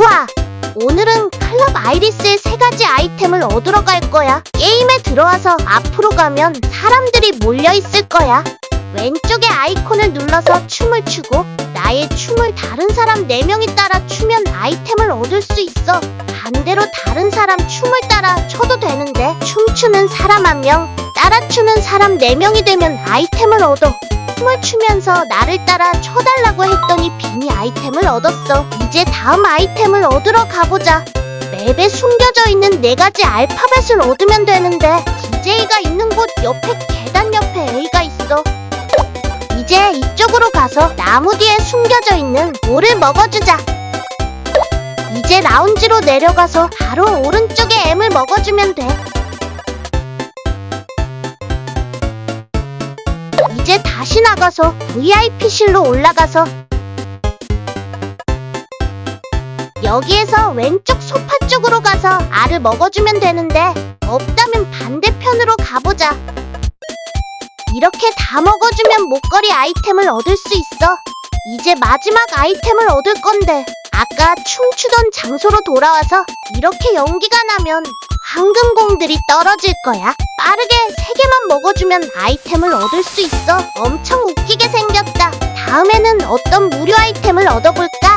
우와! 오늘은 클럽 아이리스의 세 가지 아이템을 얻으러 갈 거야. 게임에 들어와서 앞으로 가면 사람들이 몰려 있을 거야. 왼쪽에 아이콘을 눌러서 춤을 추고 나의 춤을 다른 사람 4명이 따라 추면 아이템을 얻을 수 있어. 반대로 다른 사람 춤을 따라 춰도 되는데 춤추는 사람 1명, 따라 추는 사람 4명이 되면 아이템을 얻어. 춤을 추면서 나를 따라 춰달라고 했더니 비니 아이템을 얻었어. 이제 다음 아이템을 얻으러 가보자. 맵에 숨겨져 있는 네 가지 알파벳을 얻으면 되는데 DJ가 있는 곳 옆에 계단 옆에 A가 있어. 이제 이쪽으로 가서 나무 뒤에 숨겨져 있는 오를 먹어주자. 이제 라운지로 내려가서 바로 오른쪽에 M을 먹어주면 돼. 다시 나가서 VIP실로 올라가서 여기에서 왼쪽 소파 쪽으로 가서 알을 먹어주면 되는데 없다면 반대편으로 가보자. 이렇게 다 먹어주면 목걸이 아이템을 얻을 수 있어. 이제 마지막 아이템을 얻을 건데 아까 춤추던 장소로 돌아와서 이렇게 연기가 나면 황금공들이 떨어질 거야. 빠르게 먹어주면 아이템을 얻을 수 있어. 엄청 웃기게 생겼다. 다음에는 어떤 무료 아이템을 얻어볼까?